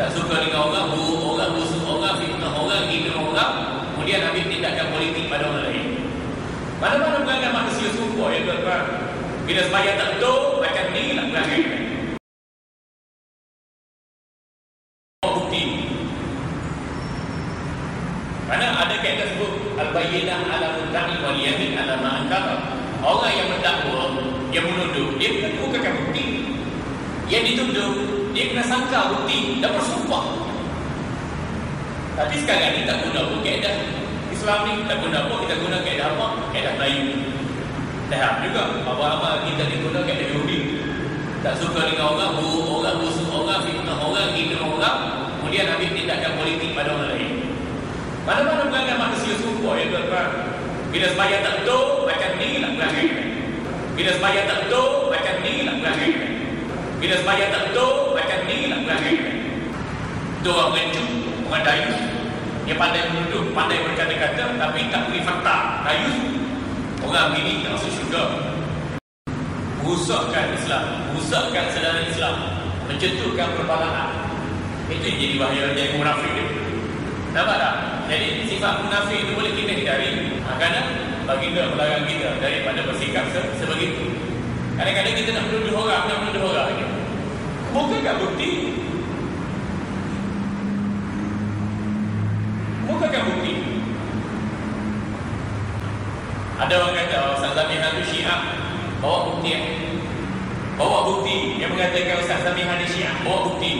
Tak suka dengan orang, buruk orang, busuk orang, fitnah orang, hina orang, kemudian ambil tindakan politik pada orang lain. Mana-mana perangai manusia serupa ya tuan-tuan. Bila sembahyang tak betul, macam ni lah perangai. Bukti. Mana ada kaedah sebut al-bayyinah ala wal yamin ala ma ankara. Orang yang mendakwa, yang menuduh, dia kemukakan bukti. Yang dituduh, dia kena sangka bukti dan bersumpah. Tapi sekarang ni tak guna pun kaedah. Islam ni tak guna apa kita guna kaedah apa? Kaedah Melayu. Dah juga? Apa-apa kita diguna kaedah Yahudi. Tak suka dengan orang buruk orang busuk orang fitnah orang hina orang. Kemudian ambil tindakan politik pada orang lain. Mana-mana perangai manusia serupa ya tuan-tuan. Bila sembahyang tak betul macam ni lah perangai. Bila sembahyang tak betul macam ni lah perangai bila sembahyang tak betul macam ni lah perangai itu orang mencu orang dayus dia pandai menuduh, pandai berkata-kata tapi tak beri fakta. Dayus orang ini tak masuk syurga. Rusakkan Islam, rusakkan saudara Islam, mencetuskan perbalahan. Itu yang jadi bahaya jadi munafik dia. Nampak tak? Jadi sifat munafik itu boleh kita hindari. Ha, kerana baginda melarang kita daripada bersikap se sebegitu. Kadang-kadang kita nak menuduh orang, nak menuduh orang. Bukankah bukti. Bukankah bukti? Ada orang kata oh, Ustaz Zamihan itu syiah Bawa bukti. Bawa bukti. Dia mengatakan Ustaz Zamihan itu syiah Bawa bukti